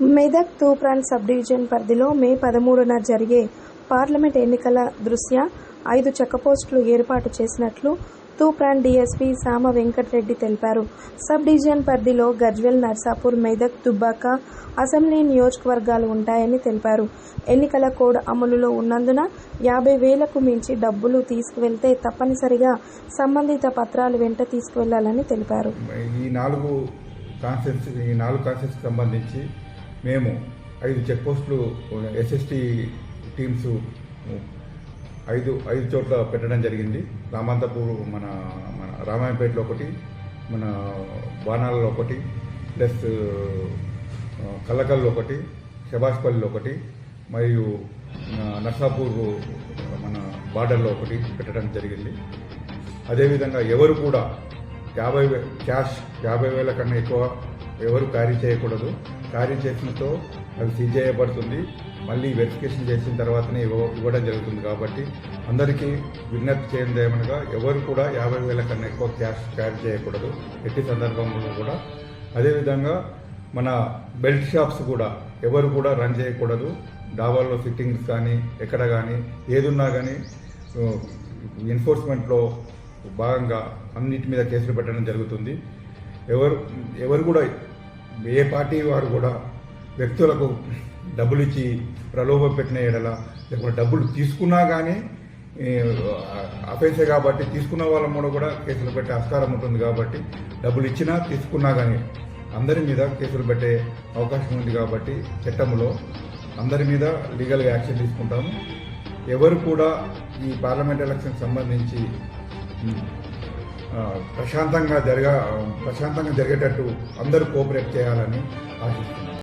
Medak Toopran sub division పరిధిలో మే పదమూడున జరిగే పార్లమెంట్ ఎన్నికల దృష్ట్యా ఐదు చెక్పోస్టులు ఏర్పాటు చేసినట్లు తూప్రాన్ డీఎస్పీ సామ వెంకట్రెడ్డి తెలిపారు. సబ్ డివిజన్ పరిధిలో గజ్వెల్ నర్సాపూర్ మెదక్ దుబ్బాక అసెంబ్లీ నియోజకవర్గాలు ఉంటాయని తెలిపారు. ఎన్నికల కోడ్ అమలులో ఉన్నందున యాభై వేలకు మించి డబ్బులు తీసుకువెళ్తే తప్పనిసరిగా సంబంధిత పత్రాలు వెంట తీసుకువెళ్ళాలని తెలిపారు. ఈ నాలుగు కాన్సెన్స్ ఈ నాలుగు కాన్సెన్స్కి సంబంధించి మేము ఐదు చెక్ పోస్టులు ఎస్ఎస్టీ టీమ్స్ ఐదు ఐదు చోట్ల పెట్టడం జరిగింది. రామంతపూర్ మన మన రామాయణపేటలో ఒకటి మన బాణాలలో ఒకటి ప్లస్ ఆ, కల్లకల్లో ఒకటి శబాష్పల్లిలో ఒకటి మరియు నర్సాపూర్ మన బార్డర్లో ఒకటి పెట్టడం జరిగింది. అదేవిధంగా ఎవరు కూడా యాభై క్యాష్ యాభై వేల కన్నా ఎక్కువ ఎవరు క్యారీ చేయకూడదు. క్యారీ చేసినతో అది సీజ్ చేయబడుతుంది. మళ్ళీ వెరిఫికేషన్ చేసిన తర్వాతనే ఇవ్వ ఇవ్వడం జరుగుతుంది కాబట్టి అందరికీ విజ్ఞప్తి చేయడం ఏమనగా ఎవరు కూడా యాభై వేల కన్నా ఎక్కువ క్యాష్ క్యారీ చేయకూడదు. ఎట్టి సందర్భంలో కూడా. అదేవిధంగా మన బెల్ట్ షాప్స్ కూడా ఎవరు కూడా రన్ చేయకూడదు. డాబాల్లో ఫిట్టింగ్స్ కానీ ఎక్కడ కానీ ఏదున్నా కానీ ఎన్ఫోర్స్మెంట్లో భాగంగా అన్నిటి మీద కేసులు పెట్టడం జరుగుతుంది. ఎవరు ఎవరు కూడా ఏ పార్టీ వారు కూడా వ్యక్తులకు డబ్బులు ఇచ్చి ప్రలోభ పెట్టిన ఎడల లేకపోతే డబ్బులు తీసుకున్నా కానీ అఫెన్సే కాబట్టి తీసుకున్న వాళ్ళ కూడా కూడా కేసులు పెట్టే ఆస్కారం ఉంటుంది కాబట్టి డబ్బులు ఇచ్చినా తీసుకున్నా కానీ అందరి మీద కేసులు పెట్టే అవకాశం ఉంది కాబట్టి చట్టంలో అందరి మీద లీగల్గా యాక్షన్ తీసుకుంటాము. ఎవరు కూడా ఈ పార్లమెంట్ ఎలక్షన్ సంబంధించి ప్రశాంతంగా జరగ ప్రశాంతంగా జరిగేటట్టు అందరూ కోఆపరేట్ చేయాలని ఆశిస్తున్నాను